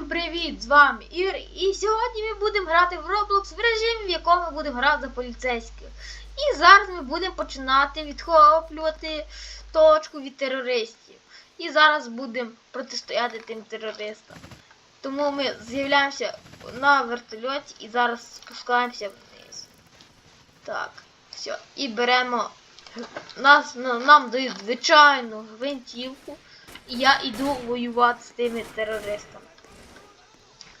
Всім привіт! З вами Ір. І сьогодні ми будемо грати в Roblox в режимі, в якому ми будемо грати за поліцейських. І зараз ми будемо починати відхоплювати точку від терористів. І зараз будемо протистояти тим терористам. Тому ми з'являємося на вертольоті і зараз спускаємося вниз. Так, все. І беремо. Нас, нам дають звичайну гвинтівку. І я йду воювати з тими терористами.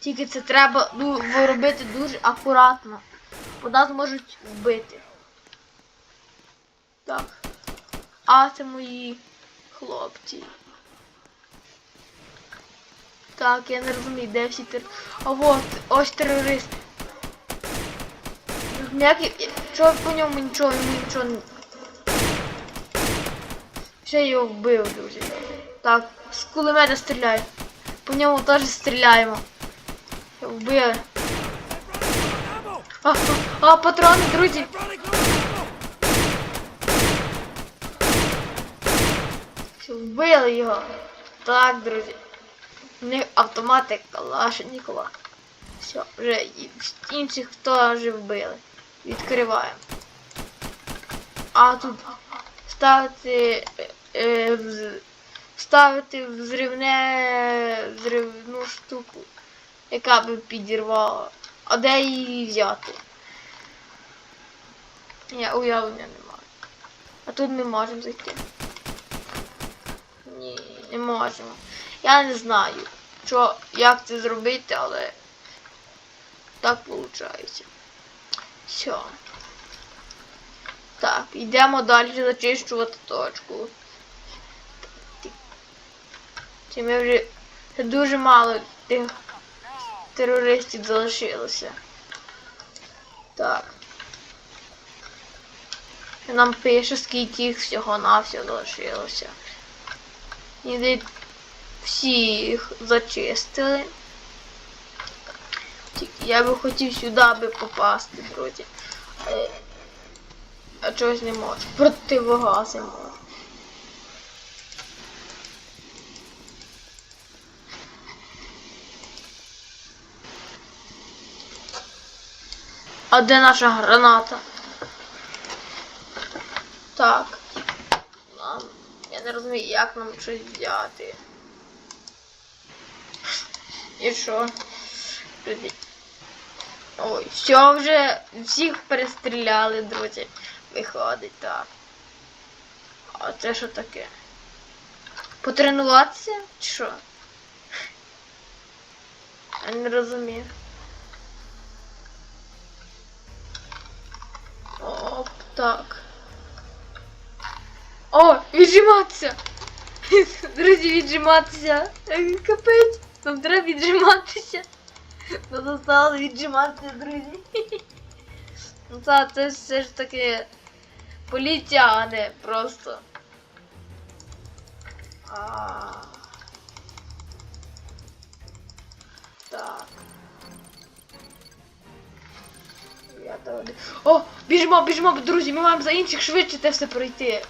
Тільки це треба ну, робити дуже акуратно. Бо нас можуть вбити. Так. А це мої хлопці. Так, я не розумію, де всі тер... А от, ось терорист. Як я... Чого по ньому нічого, нічого не... Ще його вбив, друзі. Так, з кулемета стріляю. По ньому теж стріляємо. Вбили. А, а, патрони, друзі. Вбили його. Так, друзі. У них автомати Калашникова. Все, вже інших теж вбили. Відкриваємо. А тут ставити е, ставити взривне взривну штуку, яка би підірвала. А де її взяти? Я уявлення не маю. А тут ми можемо зайти. Ні, не можемо. Я не знаю, що, як це зробити, але так виходить. Все. Так, йдемо далі зачищувати точку. Чи ми вже дуже мало тих терористів залишилося. Так. Нам пише, скільки їх всього навсього залишилося. Ніде всіх зачистили. Тільки я би хотів сюди би попасти, друзі. А чогось не можу. Противогази можу. А де наша граната? Так. Я не розумію, як нам щось взяти. І що? Ой, все вже всіх перестріляли, друзі. Виходить так. А це що таке? Потренуватися? Чи що? Я не розумію. Так. О, віджиматися! Друзі, віджиматися! Е, Капець! Нам треба віджиматися. Нам осталось віджиматися, друзі. Ну це, це все ж таки поліція, а не просто. Так. О, біжимо, біжимо, друзі, ми маємо за інших швидше те все пройти.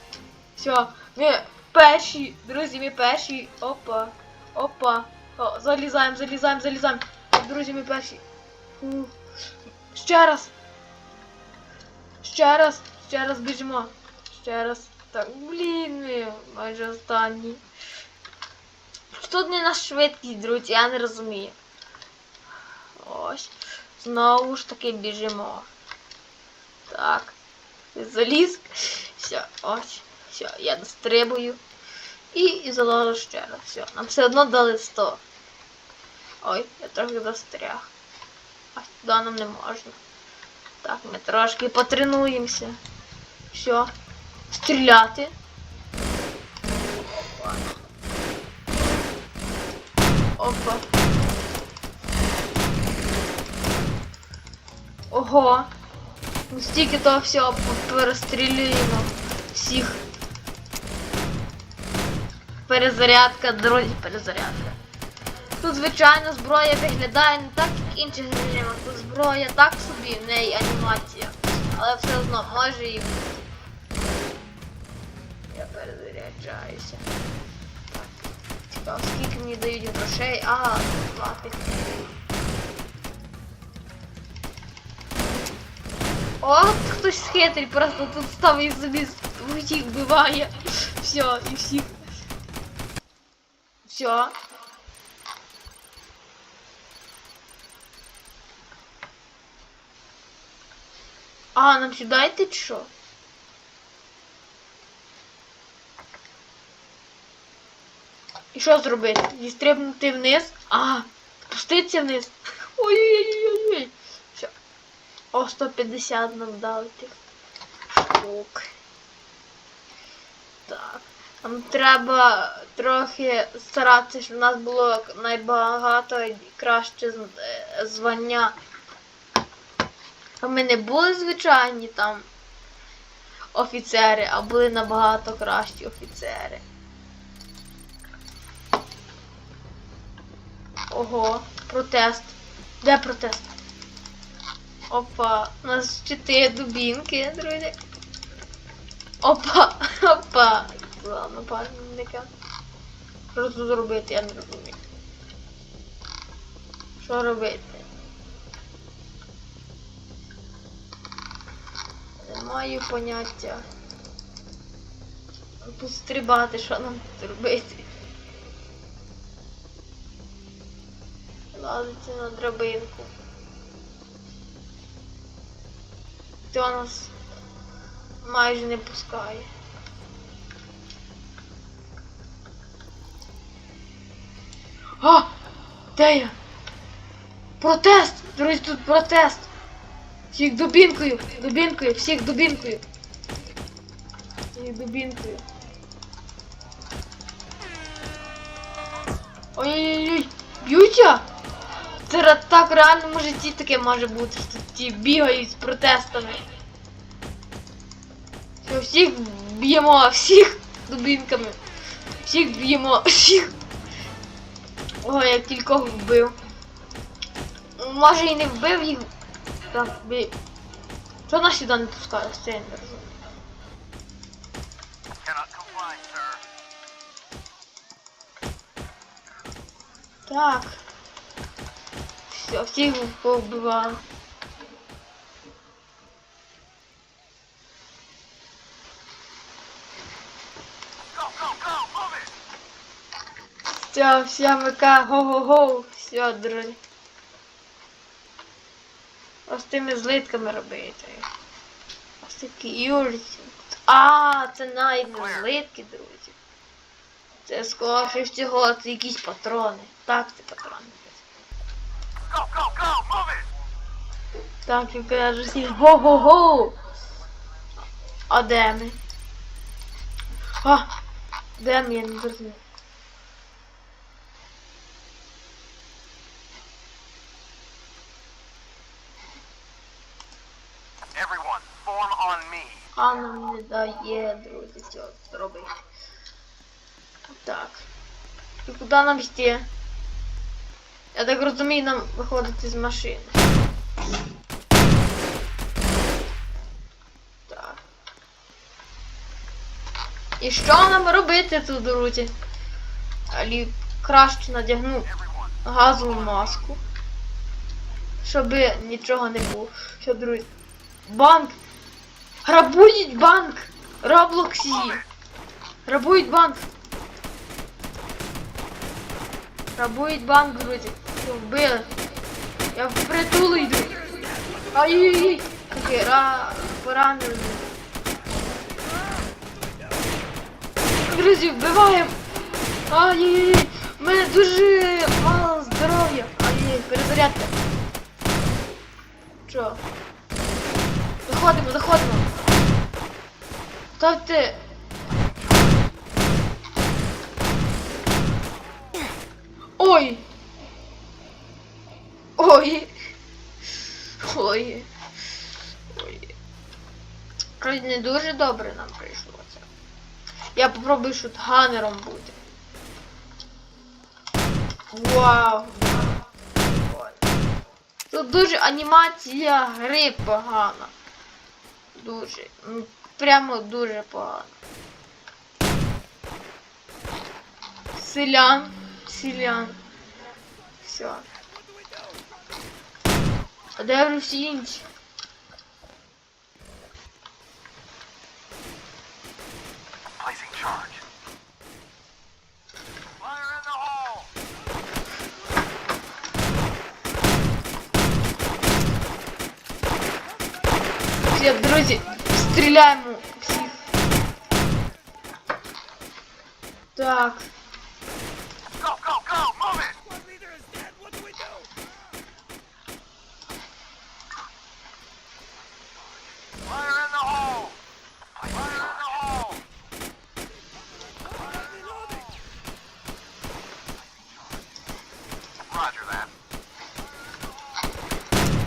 Все, ми перші, друзі, ми перші. Опа. Опа. О, залізаємо, залізаємо, залізаємо. Друзі, ми перші. Фу. Ще раз. Ще раз, ще раз біжимо. Ще раз. Так, блін, ми майже останні. Тут не на швидкість, друзі, я не розумію. Ось. Знову ж таки біжимо. Так. Заліз. Все, ось. Все, я дострибую. І, і заложу ще раз. Все. Нам все одно дали 100. Ой, я трохи застряг. А сюди нам не можна. Так, ми трошки потренуємося. Все. Стріляти. Опа. Опа. Ого. Стільки того всього перестрілюємо. Всіх. Перезарядка, друзі, перезарядка. Тут, звичайно, зброя виглядає не так, як інших режимах. Тут зброя так собі, в неї анімація. Але все одно може і бути. Я перезаряджаюся. Так. Цікаво, скільки мені дають грошей, а платить. От хтось хитрий, просто тут ставить собі всіх вбиває. Все, і всіх. Все. А, нам сюди йти чи що? І що зробити? Зістрибнути вниз? А, спуститися вниз. Ой-ой-ой-ой. О, 150 нам дали тих штук. Так. Нам треба трохи старатися, щоб у нас було найбагато і краще е, звання. А ми не були звичайні там офіцери, а були набагато кращі офіцери. Ого, протест. Де протест? Опа, у нас чотири дубінки, друзі. Опа, опа. Два напарника. Що тут зробити, я не розумію. Що робити? Не маю поняття. Пострибати, що нам тут робити. Лазити на драбинку. Хто нас майже не пускає. А! Де я? Протест! Друзі, тут протест! Всіх дубінкою! Дубінкою! Всіх дубінкою! Всіх дубінкою! Ой-ой-ой! Б'ються! Це так в реальному житті таке може бути, що ті бігають з протестами. Що всіх б'ємо, всіх дубінками. Всіх б'ємо, всіх. Ой, я кількох вбив. Може і не вбив їх. Так, бій. Що нас сюди не пускає? Це я не розумію. Так. Все, всіх it! Все, вся мика, го-го-го. Все, друзі. Ось тими злитками робити. Ось такі юрці. А, це навіть не злитки, друзі. Це скоріше всього, це якісь патрони. Так, це патрони. Go, go, go, move it! Так, я кажу всі го-го-го. А де ми? А, де ми, я не зрозумів. Everyone, form on me. А нам не дає, друзі, цього зробити. Так. І куди нам йти? Я так розумію, нам виходити з машини. Так. І що нам робити тут, друзі? Алі краще надягну газову маску. Щоб нічого не було. Що, друзі? Банк! Грабують банк! Роблоксі! Грабують банк! Грабують банк, друзі! Вбили? Я в притулу йду! Ай-яй-яй! Таке, ра... поранили. Друзі, вбиваємо! Ай-яй-яй! У мене дуже мало здоров'я! Ай-яй, перезарядка! Що? Заходимо, заходимо. Ставте. Ой. Ой. Ой. Не дуже добре нам прийшлося. Я попробую шутганером бути. Вау. Тут дуже анімація гри погана. Дуже. Прямо дуже погано. Селян. селян. Все. А де вже всі інші? Placing charge. Fire in the hole! Все, друзі, стріляємо всіх. Так. Go, go, go! Move it! Fire in the hole! Fire in the hole! Roger that.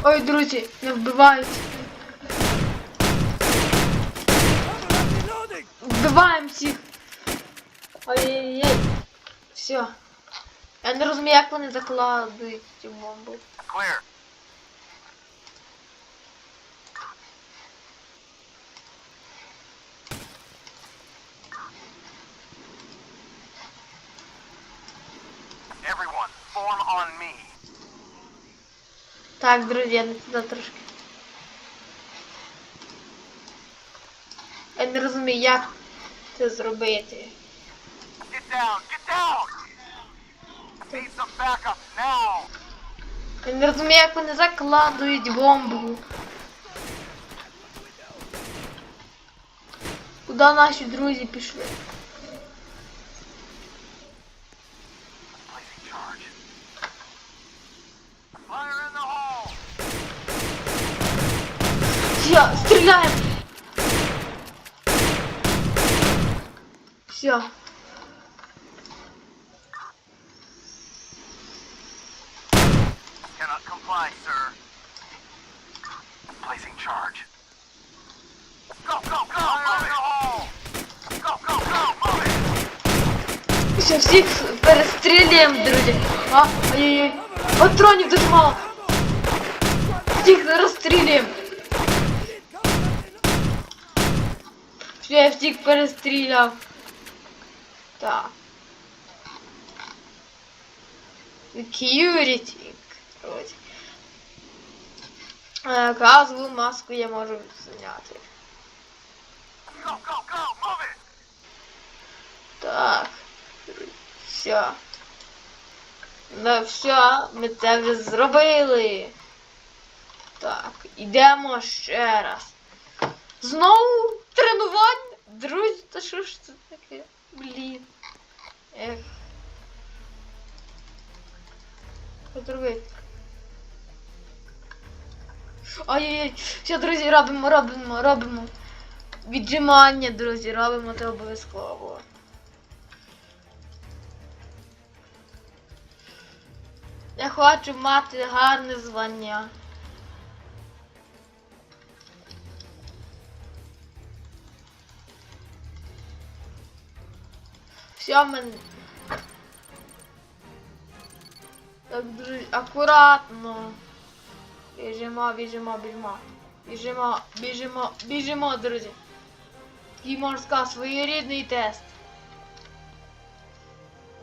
Ой, друзі, не вбивають. Вбиваємо всіх. Ой-ой-ой. Все. Я не розумію, як вони закладуть бомбу. Clear. Так, друзі, я не туди трошки. Я не розумію, як це зробити. Get down, get down! Need some backup now! Я не розумію, як вони закладують бомбу. Куди наші друзі пішли? Placing charge. Fire in the hole! Все, стріляємо! Все. Cannot comply, sir. Placing charge. Go, go, go! Fire in the hole! Go, go, go! Move it! Все, всіх перестрілюємо, друзі. А, ой-ой-ой. Патронів дуже мало. Всіх розстрілюємо. Все, я всіх перестріляв. Так. Security. Друзі. Е, Газову маску я можу зняти. Go, go, go! Move! Так. Все. Ну все, ми це зробили. Так, ідемо ще раз. Знову тренування? Друзі, та що ж це таке? Блін. Ех. Зробити? Ай-яй-яй, все, друзі, робимо, робимо, робимо. Віджимання, друзі, робимо це обов'язково. Я хочу мати гарне звання. Все мен. Так, друзі, акуратно. Біжимо, біжимо, біжимо. Біжимо, біжимо, біжимо, друзі. Такий можна сказати, своєрідний тест.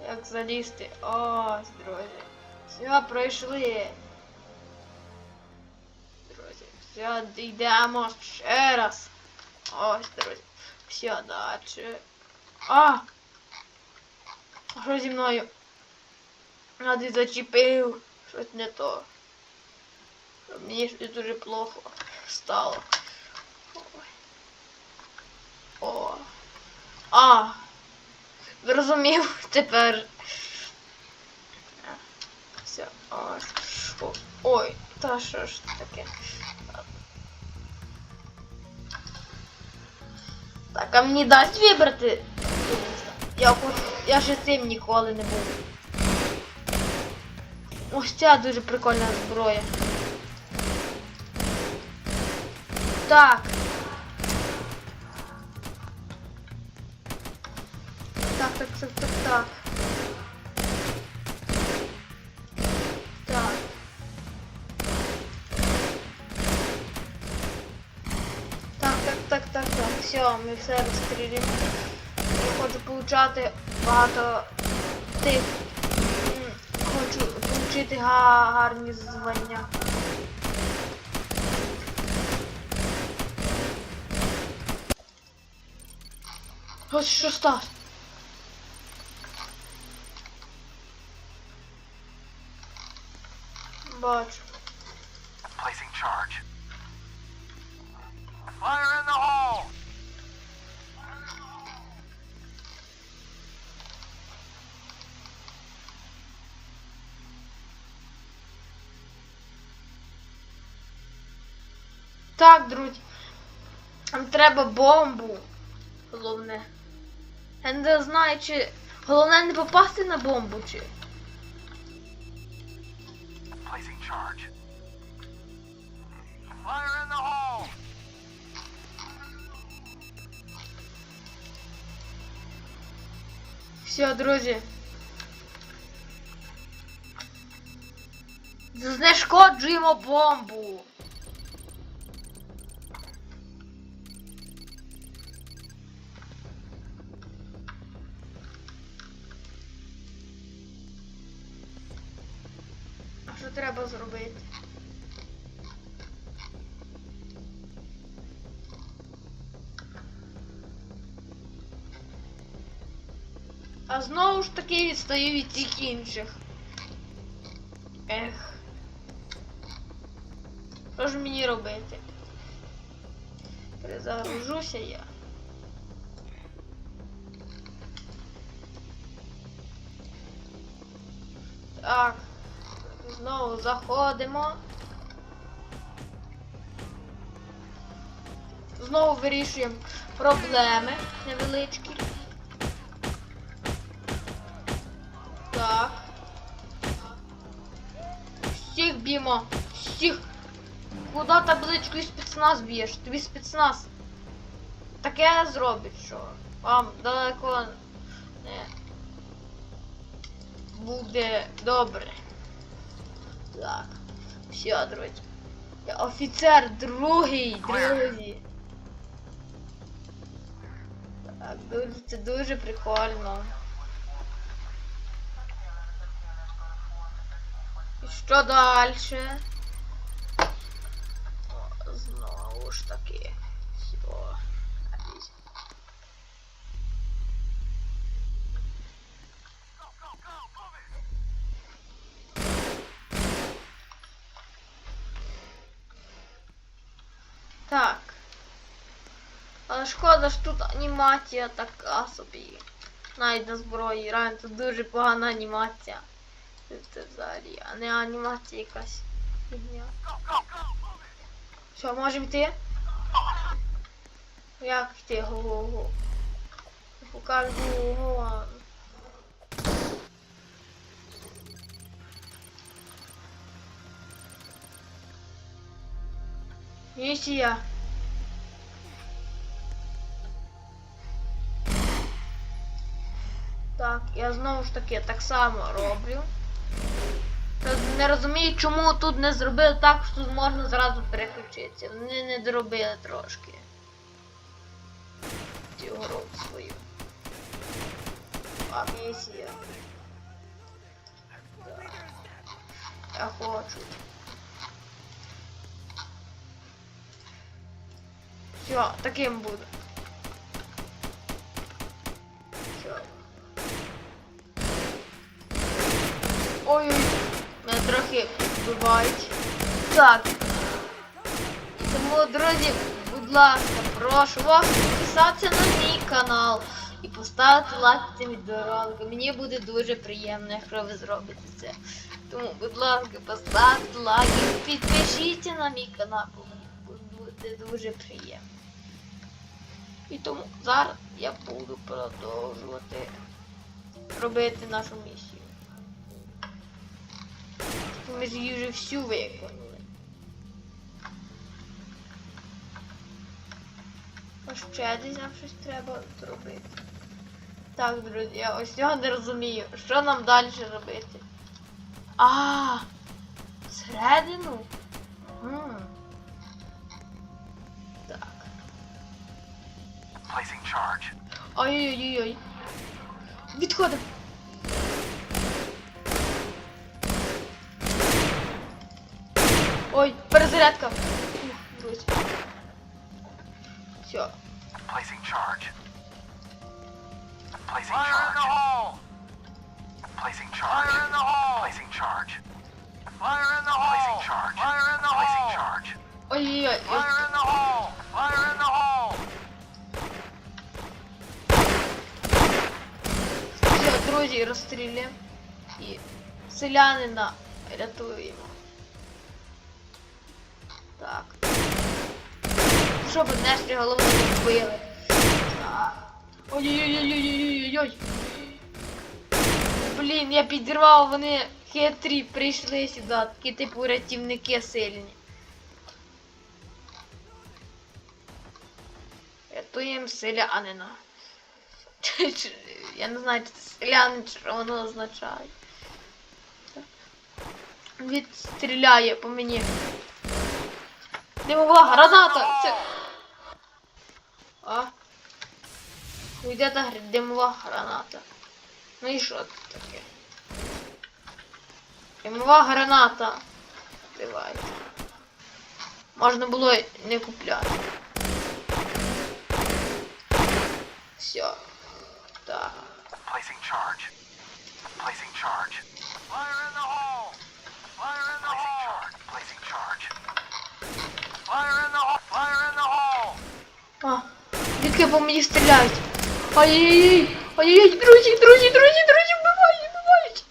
Як залізти? Ось, друзі. Все, пройшли. Друзі, все, йдемо ще раз. Ось, друзі. Все, далі. А! А що зі мною? А ти зачепив. Щось не то. Мені щось дуже плохо стало. Ой. О. А. Зрозумів тепер. Все, ось. О, ой, та що ж таке? Так, а мені дасть вибрати? Я, я ще цим ніколи не був. Ось ця дуже прикольна зброя. Так. Так, так, так, так, так. Так. Так, так, так, так, так. Все, ми все розстрілюємо. Хочу получати багато тих отримати га- гарні звання. Ось що сталося? Бачу. Друзі. Нам треба бомбу. Головне. Я не знаю, чи. Головне не попасти на бомбу, чи. Все, друзі. Знешкоджуємо бомбу. Треба зробити? А знову ж таки відстаю від тих інших. Ех. Що ж мені робити? Перезагружуся я. Так. Знову заходимо. Знову вирішуємо проблеми невеличкі. Так. Всіх б'ємо. Всіх. Куди табличкою спецназ б'єш? Тобі спецназ. Таке зробить, що вам далеко не буде добре. Так. Все, друзі. Я офіцер другий, друзі. Так, дуже, це дуже прикольно. І що далі? Знову ж таки. Все. Go, go, go! Move it! Так. Але шкода ж тут анімація така собі. Навіть на зброї реально тут дуже погана анімація. Це взагалі, а не анімація якась фігня. Що, можемо йти? Як йти? Го-го-го. Покажу го-го. Місія. Так, я знову ж таки так само роблю. Не розумію, чому тут не зробили так, що тут можна зразу переключитися. Вони не доробили трошки. Цю гру свою. А місія. Так. Я хочу. Все, таким буде. Ой-ой, мене трохи вбивають. Так. Тому, друзі, будь ласка, прошу вас підписатися на мій канал і поставити лайк цим відеороликом. Мені буде дуже приємно, якщо ви зробите це. Тому, будь ласка, поставте лайк і підпишіться на мій канал, бо мені буде дуже приємно. І тому зараз я буду продовжувати робити нашу місію. Ми ж її вже всю виконали. А ще десь нам щось треба зробити. Так, друзі, я ось цього не розумію. Що нам далі робити? А, всередину? М. Так. Ой-ой-ой. Відходимо. Ой, перезарядка. Все. Placing charge. Placing Fire charge. in the hole. Placing charge. Fire in the hole. Placing charge. Fire in the hole. Placing charge. Fire in the Placing hole. charge. Ой-ой-ой. Fire in the hole. Fire in the hole. Все, друзі, розстріляємо. І селянина рятуємо. Щоб Нестрі голову не вбили. Так. Ой-ой-ой-ой-ой-ой-ой. Блін, я підірвав, вони хитрі прийшли сюди, такі типу рятівники сильні. Рятуємо селянина. Я не знаю, чи це селянин, що воно означає. Відстріляє по мені. Димова граната! Це... А? Уйде та гр- димова граната. Ну і що це таке? Димова граната. Давайте. Можна було не купляти. Все. Так. Placing charge. Placing charge. Fire in the hole. Fire in the hole. Placing charge. Fire in the hole. Fire in the hole. А, звідки по мені стріляють? Ай-яй-яй! Ай-яй-яй, друзі, друзі, друзі, друзі, вбивають, вбивають!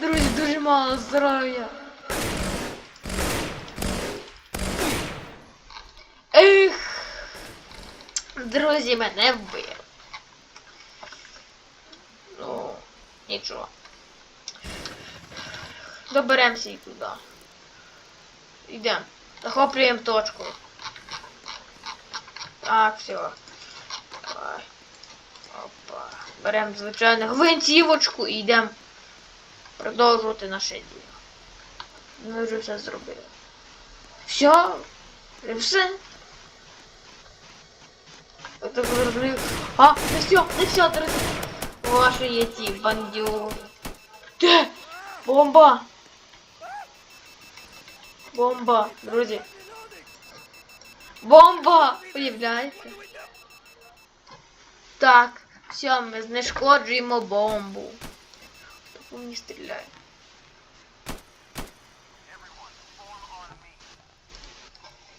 Друзі, дуже мало здоров'я. Ех! Друзі, мене вбили. Ну, нічого. Доберемося і туди. Йдемо. Захоплюємо точку. Так, все. Давай. Опа. Беремо звичайно гвинтівочку і йдемо продовжувати наше діло. Ми вже все зробили. Все? І все? Я так зрозумів. А, не все, не все, друзі. Ваші є ті бандюги. Де? Бомба! Бомба, друзі. Бомба! Уявляєте? Так, все, ми знешкоджуємо бомбу. Хто по мені стріляє?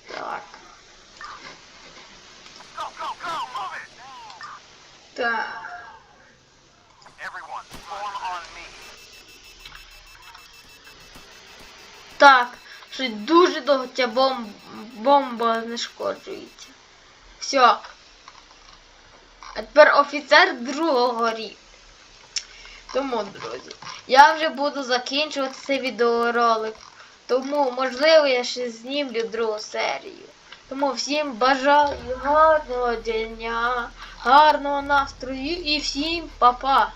Так, Go, go, go. Move it. так. Everyone, form on me. Так, що дуже довго ця бом... бомба знешкоджується. Все. А тепер офіцер другого рівня. Тому, друзі, я вже буду закінчувати цей відеоролик. Тому, можливо, я ще знімлю другу серію. Тому всім бажаю гарного дня, гарного настрою і всім па-па!